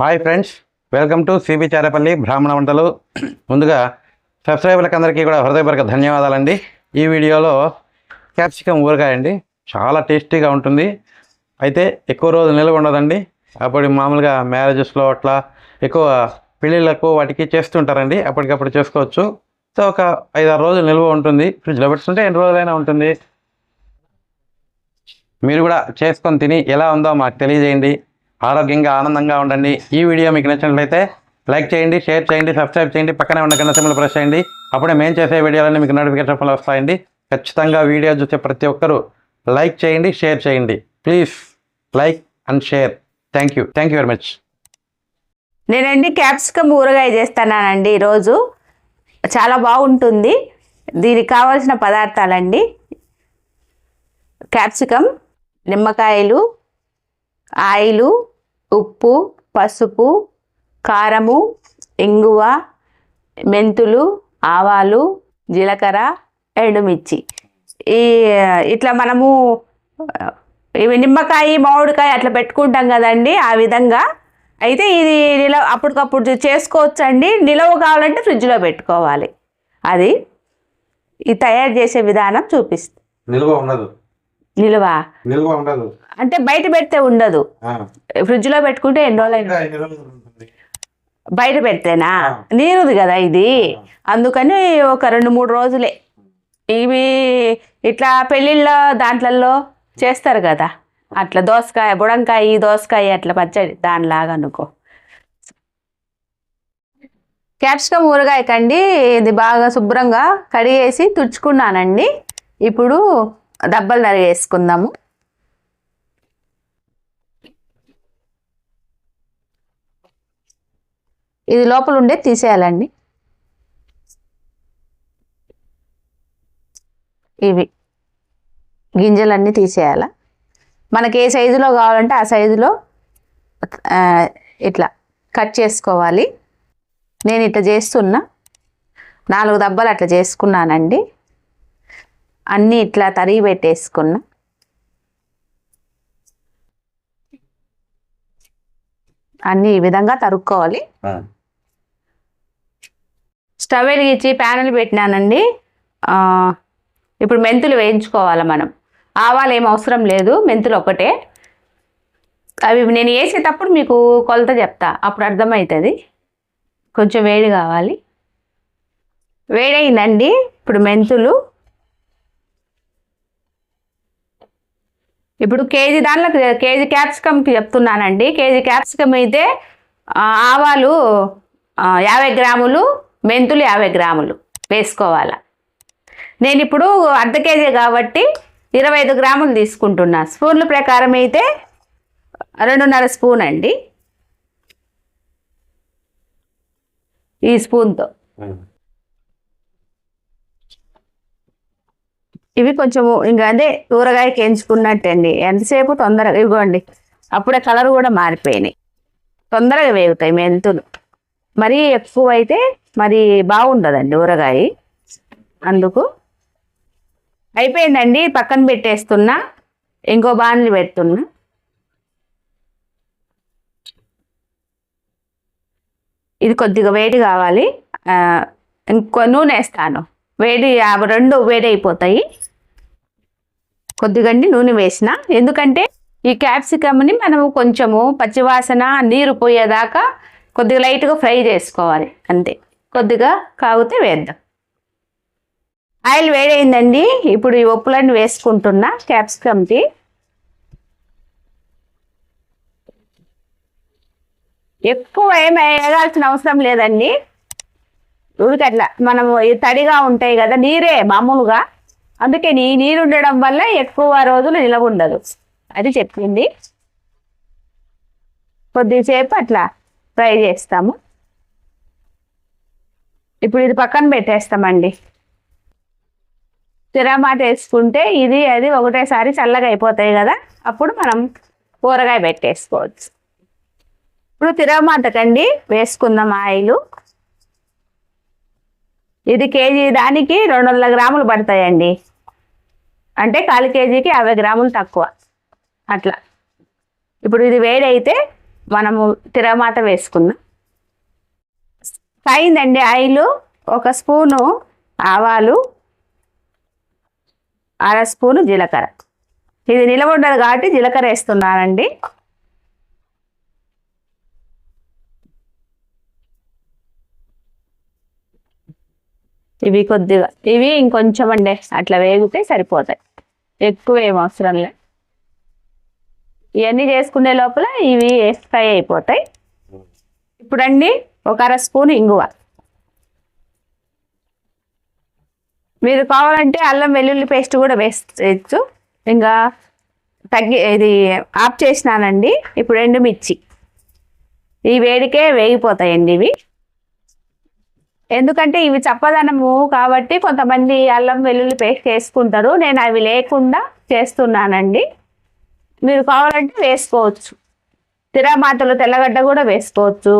Hi friends welcome to CB Charepalli బ్రాహ్మణ వంటలు. ముందుగా సబ్స్క్రైబర్లకు అందరికీ కూడా హృదయపూర్వక ధన్యవాదాలండి. ఈ వీడియోలో క్యాప్సికమ్ ఊరగాయ అండి చాలా టేస్టీగా ఉంటుంది. అయితే ఎక్కువ రోజు నిల్వ ఉండదండి. అప్పుడు మామూలుగా మ్యారేజెస్లో అట్లా ఎక్కువ పెళ్ళిళ్ళకు వాటికి చేస్తుంటారండి. అప్పటికప్పుడు చేసుకోవచ్చు. సో ఒక ఐదారు రోజులు నిల్వ ఉంటుంది. ఫ్రిడ్జ్లో పెట్టుకుంటే ఎన్ని రోజులైనా ఉంటుంది. మీరు కూడా చేసుకొని తిని ఎలా ఉందో మాకు తెలియజేయండి. ఆరోగ్యంగా ఆనందంగా ఉండండి. ఈ వీడియో మీకు నచ్చినట్లయితే లైక్ చేయండి షేర్ చేయండి సబ్స్క్రైబ్ చేయండి పక్కనే ఉన్న గంట సింబల్ ప్రెస్ చేయండి. అప్పుడే మేము చేసే వీడియోలన్నీ మీకు నోటిఫికేషన్ వస్తాయండి. ఖచ్చితంగా వీడియో చూసే ప్రతి ఒక్కరూ లైక్ చేయండి షేర్ చేయండి. Please like and share. Thank you. Thank you very much. నేనండి క్యాప్సికమ్ ఊరగాయ చేస్తున్నానండి ఈరోజు. చాలా బాగుంటుంది. దీనికి కావాల్సిన పదార్థాలండి. క్యాప్సికమ్ నిమ్మకాయలు ఆయిలు ఉప్పు పసుపు కారము ఇంగువ మెంతులు ఆవాలు జీలకర్ర ఎండుమిర్చి. ఈ ఇట్లా మనము ఇవి నిమ్మకాయ మామిడికాయ అట్లా పెట్టుకుంటాం కదండి ఆ విధంగా. అయితే ఇది నిలవ అప్పటికప్పుడు చేసుకోవచ్చు అండి నిలవ కావాలంటే ఫ్రిడ్జ్లో పెట్టుకోవాలి. అది ఇది తయారు చేసే విధానం చూపిస్తుంది నిల్వ ఉండదు. నిలువ. నిల్వ ఉండదు. అంటే బయట పెడితే ఉండదు. ఫ్రిడ్జ్లో పెట్టుకుంటే ఎన్ని రోజులైనా బయట పెడితేనా. నీరుది కదా ఇది. అందుకని ఒక రెండు మూడు రోజులే. ఇవి ఇట్లా పెళ్ళిళ్ళ దాంట్లలో చేస్తారు కదా. అట్లా దోసకాయ బుడంకాయ దోసకాయ అట్లా పచ్చడి దానిలాగా అనుకో. క్యాప్సికమ్ ఊరగాయ కండి ఇది బాగా శుభ్రంగా కడిగేసి తుడుచుకున్నానండి. ఇప్పుడు దబ్బలు నరిగేసుకుందాము. ఇది లోపల ఉండే తీసేయాలండి. ఇవి గింజలన్నీ తీసేయాల. మనకి ఏ సైజులో కావాలంటే ఆ సైజులో ఇట్లా కట్ చేసుకోవాలి. నేను ఇట్లా చేస్తున్నా. నాలుగు దెబ్బలు అట్లా చేసుకున్నానండి. అన్నీ ఇట్లా తరిగి పెట్టేసుకున్నా. అన్నీ ఈ విధంగా తరుక్కోవాలి. స్టవ్ వెలిగించి ప్యానెల్ పెట్టినానండి. ఆ, ఇప్పుడు మెంతులు వేయించుకోవాలి మనం. ఆవాలు ఏం అవసరం లేదు మెంతులు ఒకటే. అవి నేను వేసేటప్పుడు మీకు కొలత చెప్తా అప్పుడు అర్థమవుతుంది. కొంచెం వేడి కావాలి. వేడైందండి ఇప్పుడు మెంతులు. ఇప్పుడు కేజీ దాంట్లో కేజీ క్యాప్సికమ్కి చెప్తున్నానండి. కేజీ క్యాప్సికమ్ అయితే ఆవాలు యాభై గ్రాములు మెంతులు యాభై గ్రాములు వేసుకోవాలి. నేను ఇప్పుడు అర్ధ కేజీ కాబట్టి ఇరవై ఐదు గ్రాములు తీసుకుంటున్నా. స్పూన్ల ప్రకారం అయితే రెండున్నర స్పూన్ అండి. ఈ స్పూన్తో. ఇవి కొంచెము ఇంకా అదే ఊరగాయకి ఎంచుకున్నట్టండి ఎంతసేపు తొందరగా ఇవ్వండి. అప్పుడే కలర్ కూడా మారిపోయినాయి. తొందరగా వేగుతాయి మెంతులు. మరీ ఎక్కువ అయితే మరి బాగుండదండి ఊరగాయ. అందుకు అయిపోయిందండి. పక్కన పెట్టేస్తున్నా. ఇంకో బాణలు పెడుతున్నా. ఇది కొద్దిగా వేడి కావాలి. ఇంకో నూనె వేస్తాను. వేడి రెండు వేడి అయిపోతాయి కొద్దిగండి నూనె వేసిన. ఎందుకంటే ఈ క్యాప్సికమ్ని మనము కొంచెము పచ్చివాసన నీరు పోయేదాకా కొద్దిగా లైట్గా ఫ్రై చేసుకోవాలి. అంతే. కొద్దిగా కాగితే వేద్దాం. ఆయిల్ వేడైందండి. ఇప్పుడు ఈ ఉప్పులన్నీ వేసుకుంటున్నా క్యాప్సికమ్కి. ఎక్కువ ఏమి వేయాల్సిన అవసరం లేదండి. ఉడికట్లా. అట్లా మనము తడిగా ఉంటాయి కదా నీరే మామూలుగా. అందుకే నీ నీరు ఉండడం వల్ల ఎక్కువ రోజులు నిలవ ఉండదు. అది చెప్పింది. కొద్దిసేపు అట్లా ఫ్రై చేస్తాము. ఇప్పుడు ఇది పక్కన పెట్టేస్తామండి. తిరమాట వేసుకుంటే ఇది అది ఒకటేసారి చల్లగా అయిపోతాయి కదా అప్పుడు మనం కూరగాయ పెట్టేసుకోవచ్చు. ఇప్పుడు తిరమాటకండి వేసుకుందాం ఆయిల్. ఇది కేజీ దానికి రెండు వందల గ్రాములు పడతాయండి. అంటే కాలు కేజీకి యాభై గ్రాములు తక్కువ. అట్లా. ఇప్పుడు ఇది వేడైతే మనము తిరమాత వేసుకుందాం. అయిందండి ఆయిల్. ఒక స్పూను ఆవాలు. అర స్పూను జీలకర్ర. ఇది నిలబడ్డది కాబట్టి జీలకర్ర వేస్తున్నానండి. ఇవి కొద్దిగా ఇవి ఇంకొంచెం అండి అట్లా వేగితే సరిపోతాయి. ఎక్కువ ఏం అవసరం ఇవన్నీ చేసుకునే లోపల ఇవి ఫ్రై అయిపోతాయి. ఇప్పుడండి ఒక అర స్పూన్ ఇంగువ. మీరు కావాలంటే అల్లం వెల్లుల్లి పేస్ట్ కూడా వేసేయచ్చు ఇంకా తగ్గి ఇది ఆఫ్ చేసినానండి. ఇప్పుడు ఎండుమిర్చి ఈ వేడికే వేగిపోతాయండి ఇవి. ఎందుకంటే ఇవి చప్పదనము కాబట్టి కొంతమంది అల్లం వెల్లుల్లి పేస్ట్ చేసుకుంటారు. నేను అవి లేకుండా చేస్తున్నానండి. మీరు కావాలంటే వేసుకోవచ్చు. తిరమాతలు తెల్లగడ్డ కూడా వేసుకోవచ్చు.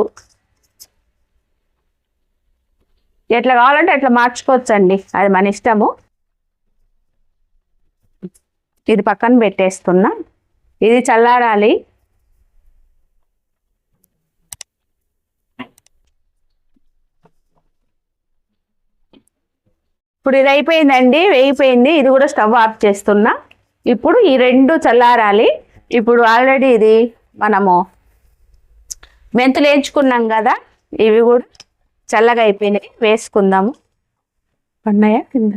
ఎట్లా కావాలంటే అట్లా మార్చుకోవచ్చు అండి అది మన ఇష్టము. ఇది పక్కన పెట్టేస్తున్నా. ఇది చల్లారాలి. ఇప్పుడు ఇది అయిపోయిందండి వేగిపోయింది. ఇది కూడా స్టవ్ ఆఫ్ చేస్తున్నా. ఇప్పుడు ఈ రెండు చల్లారాలి. ఇప్పుడు ఆల్రెడీ ఇది మనము మెంతులు వేయించుకున్నాం కదా ఇవి కూడా చల్లగా అయిపోయినాయి. వేసుకుందాము. పన్నాయా కింద?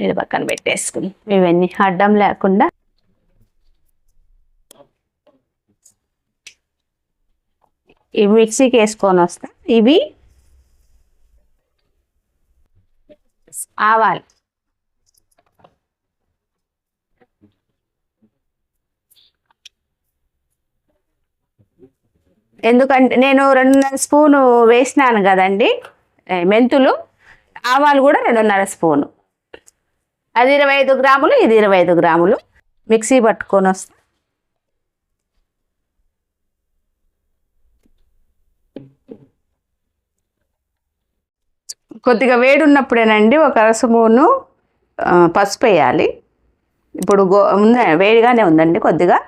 ఇది పక్కన పెట్టేసుకుని. ఇవన్నీ అడ్డం లేకుండా. ఇవి మిక్సీకి వేసుకొని వస్తా. ఇవి ఆవాలు ah, ఎందుకంటే నేను రెండున్నర స్పూను వేసినాను కదండి మెంతులు. ఆవాలు కూడా రెండున్నర స్పూను. అది ఇరవై ఐదు గ్రాములు ఇది ఇరవై ఐదు గ్రాములు. మిక్సీ పట్టుకొని వస్తాను కొద్దిగా వేడి ఉన్నప్పుడేనండి ఒక అర పసుపు వేయాలి ఇప్పుడు గో వేడిగానే ఉందండి కొద్దిగా.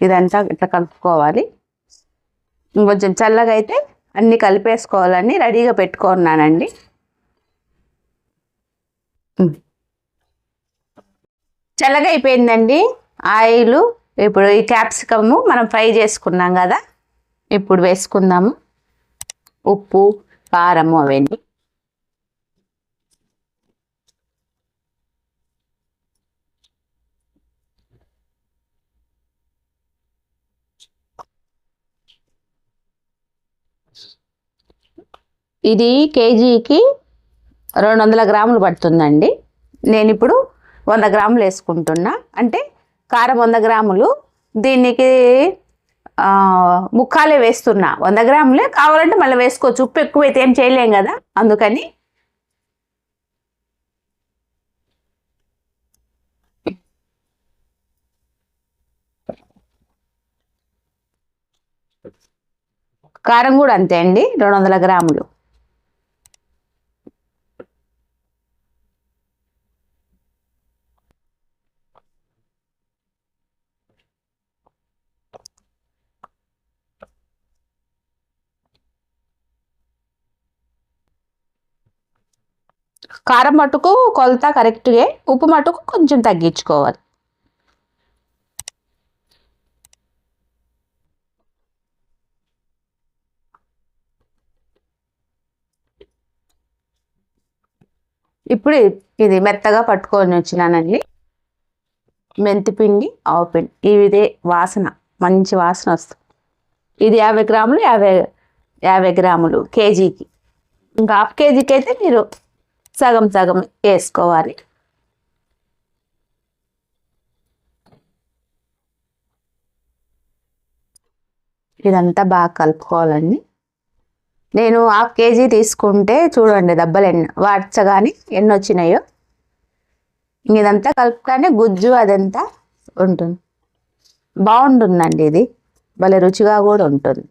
ఇదంతా ఇట్లా కలుపుకోవాలి. ఇంకొంచెం చల్లగా అయితే అన్నీ కలిపేసుకోవాలని రెడీగా పెట్టుకున్నానండి. చల్లగా అయిపోయిందండి ఆయిల్ ఇప్పుడు ఈ క్యాప్సికము మనం ఫ్రై చేసుకున్నాం కదా. ఇప్పుడు వేసుకుందాము. ఉప్పు కారము అవన్నీ ఇది కేజీకి రెండు వందల గ్రాములు పడుతుందండి. నేను ఇప్పుడు వంద గ్రాములు వేసుకుంటున్నా. అంటే కారం వంద గ్రాములు. దీనికి ముక్కాలే వేస్తున్నా. వంద గ్రాములే కావాలంటే మళ్ళీ వేసుకోవచ్చు. ఉప్పు ఎక్కువైతే ఏం చేయలేం కదా? అందుకని కారం కూడా అంతే అండి. రెండు వందల గ్రాములు. కారం మటుకు కొలత కరెక్ట్గా ఉప్పు మటుకు కొంచెం తగ్గించుకోవాలి. ఇప్పుడు ఇది మెత్తగా పట్టుకొని వచ్చినానండి. మెంతిపిండి ఆవు పిండి ఇదే వాసన మంచి వాసన వస్తుంది. ఇది యాభై గ్రాములు యాభై యాభై గ్రాములు కేజీకి. ఇంకా హాఫ్ కేజీకి అయితే మీరు సగం సగం వేసుకోవాలి. ఇదంతా బాగా కలుపుకోవాలండి. నేను హాఫ్ కేజీ తీసుకుంటే చూడండి దెబ్బలు ఎన్ని వాడ్చగాని ఎన్ని వచ్చినాయో. ఇదంతా కలుపుగానే గుజ్జు అదంతా ఉంటుంది. బాగుంటుందండి ఇది. భలే రుచిగా కూడా ఉంటుంది.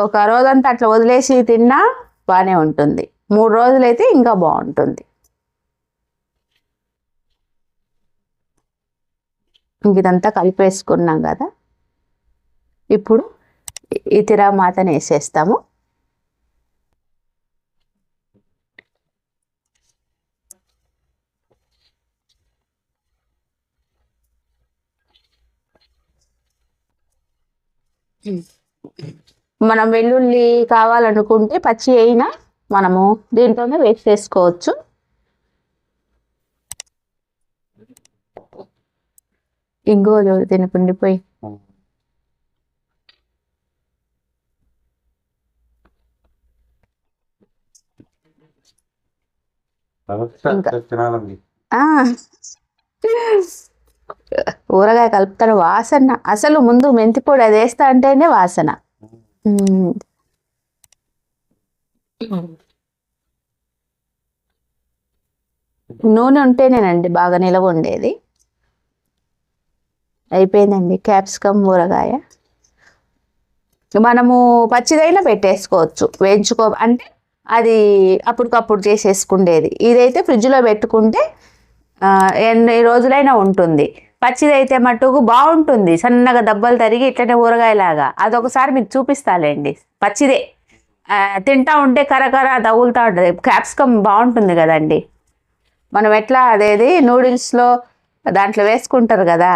ఒక రోజంతా అట్లా వదిలేసి తిన్నా బాగానే ఉంటుంది. మూడు రోజులైతే ఇంకా బాగుంటుంది. ఇంక ఇదంతా కలిపేసుకున్నాం కదా. ఇప్పుడు ఈ తిరామాతని వేసేస్తాము. మనం వెల్లుల్లి కావాలనుకుంటే పచ్చి అయినా మనము దీంట్లోనే ఇంకో తినకుండిపోయి ఇంకా. తినాలండి ఆ. ఊరగాయ కలుపుతాను వాసన అసలు ముందు మెంతి పొడి అది వేస్తా అంటేనే వాసన. నూనె ఉంటేనేనండి బాగా నిలవ ఉండేది. అయిపోయిందండి క్యాప్సికమ్ ఊరగాయ. మనము పచ్చిదైనా పెట్టేసుకోవచ్చు. వేయించుకో అంటే అది అప్పటికప్పుడు చేసేసుకుండేది. ఇదైతే ఫ్రిడ్జ్లో పెట్టుకుంటే ఎన్ని రోజులైనా ఉంటుంది. పచ్చిదైతే మట్టుకు బాగుంటుంది. సన్నగా దెబ్బలు తరిగి ఇట్లనే ఊరగాయలాగా. అదొకసారి మీకు చూపిస్తాలేండి. పచ్చిదే. తింటా ఉంటే కరకర తగులుతూ ఉంటుంది. క్యాప్సికమ్ బాగుంటుంది కదండి. మనం ఎట్లా అదేది? నూడిల్స్లో దాంట్లో వేసుకుంటారు కదా.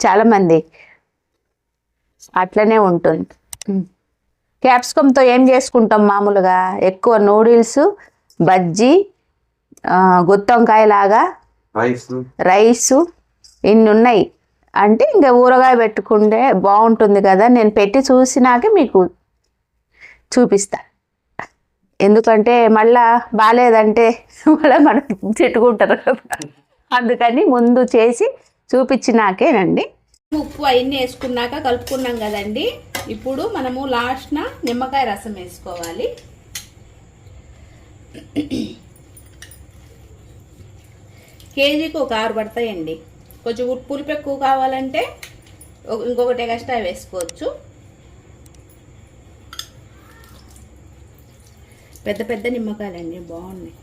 చాలామంది. అట్లనే ఉంటుంది. ఉమ్. క్యాప్సికంతో ఏం చేసుకుంటాం మామూలుగా? ఎక్కువ నూడిల్స్ బజ్జీ ఆ, గుత్తొంకాయ లాగా రైస్. ఇన్నున్నాయి. ఇన్ని ఉన్నాయి అంటే ఇంకా ఊరగాయ పెట్టుకుంటే బాగుంటుంది కదా నేను పెట్టి చూసినాకే మీకు చూపిస్తా. ఎందుకంటే మళ్ళా బాగాలేదంటే మళ్ళీ మనం తిట్టుకుంటారు కదా. అందుకని ముందు చేసి చూపించినాకేనండి. ఉప్పు అవన్నీ వేసుకున్నాక కలుపుకున్నాం కదండి. ఇప్పుడు మనము లాస్ట్న నిమ్మకాయ రసం వేసుకోవాలి. కేజీకి ఒక ఆరు పడతాయండి. కొంచెం పులుపు ఎక్కువ కావాలంటే ఒక- ఇంకొకటి ఎక్స్ట్రా వేసుకోవచ్చు. పెద్ద పెద్ద నిమ్మకాయలండి బాగున్నాయి.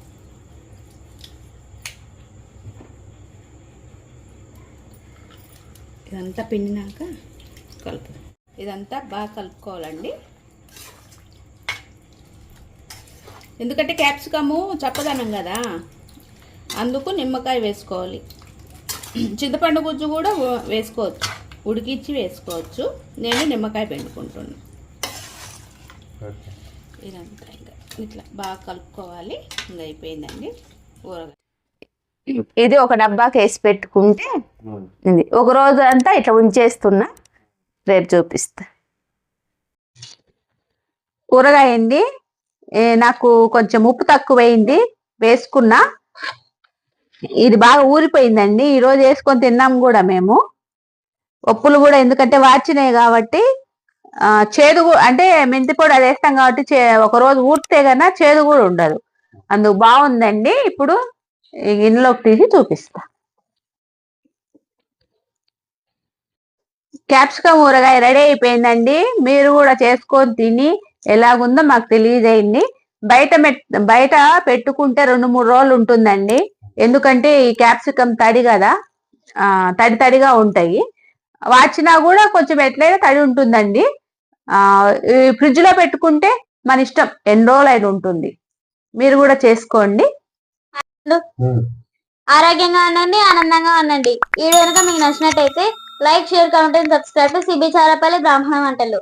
ఇదంతా పిండినాక కలుపు ఇదంతా బాగా కలుపుకోవాలండి. ఎందుకంటే క్యాప్సికము చప్పదనం కదా అందుకు నిమ్మకాయ వేసుకోవాలి. చింతపండు గుజ్జు కూడా వేసుకోవచ్చు. ఉడికిచ్చి వేసుకోవచ్చు. నేను నిమ్మకాయ పిండుకుంటున్నాను ఇదంతా ఇంకా. ఇట్లా బాగా కలుపుకోవాలి. ఇంకా అయిపోయిందండి. ఊరగాయ ఇది ఒక డబ్బాకి వేసి పెట్టుకుంటే ఇది. ఒక రోజు అంతా ఇట్లా ఉంచేస్తున్నా. రేపు చూపిస్తా. ఊరగాయ అండి ఏ, నాకు కొంచెం ఉప్పు తక్కువైంది. వేసుకున్నా. ఇది బాగా ఊరిపోయిందండి. ఈరోజు వేసుకొని తిన్నాం కూడా మేము. పప్పులు కూడా ఎందుకంటే వాచినాయి కాబట్టి చేదు అంటే మెంతి పొడి అది వేస్తాం కాబట్టి చే ఒక రోజు ఊరితే కన్నా చేదు కూడా ఉండదు. అందుకు బాగుందండి. ఇప్పుడు ఈ గిన్నెలోకి తీసి చూపిస్తా. క్యాప్సికమ్ ఊరగాయ రెడీ అయిపోయిందండి. మీరు కూడా చేసుకొని తిని ఎలాగుందో మాకు తెలియజేయండి. బయట మెట్- బయట పెట్టుకుంటే రెండు మూడు రోజులు ఉంటుందండి. ఎందుకంటే ఈ క్యాప్సికమ్ తడి కదా తడి తడిగా ఉంటాయి. వాచినా కూడా కొంచెం ఎట్లయినా తడి ఉంటుందండి. ఆ ఈ ఫ్రిడ్జ్లో పెట్టుకుంటే మన ఇష్టం ఎన్ని రోజులు అయినా ఉంటుంది. మీరు కూడా చేసుకోండి. ఆరోగ్యంగా ఉండండి ఆనందంగా ఉండండి. ఈ వీడియో కనుక మీకు నచ్చినట్టయితే like share comment subscribe CB Charapalli బ్రాహ్మణ వంటలు.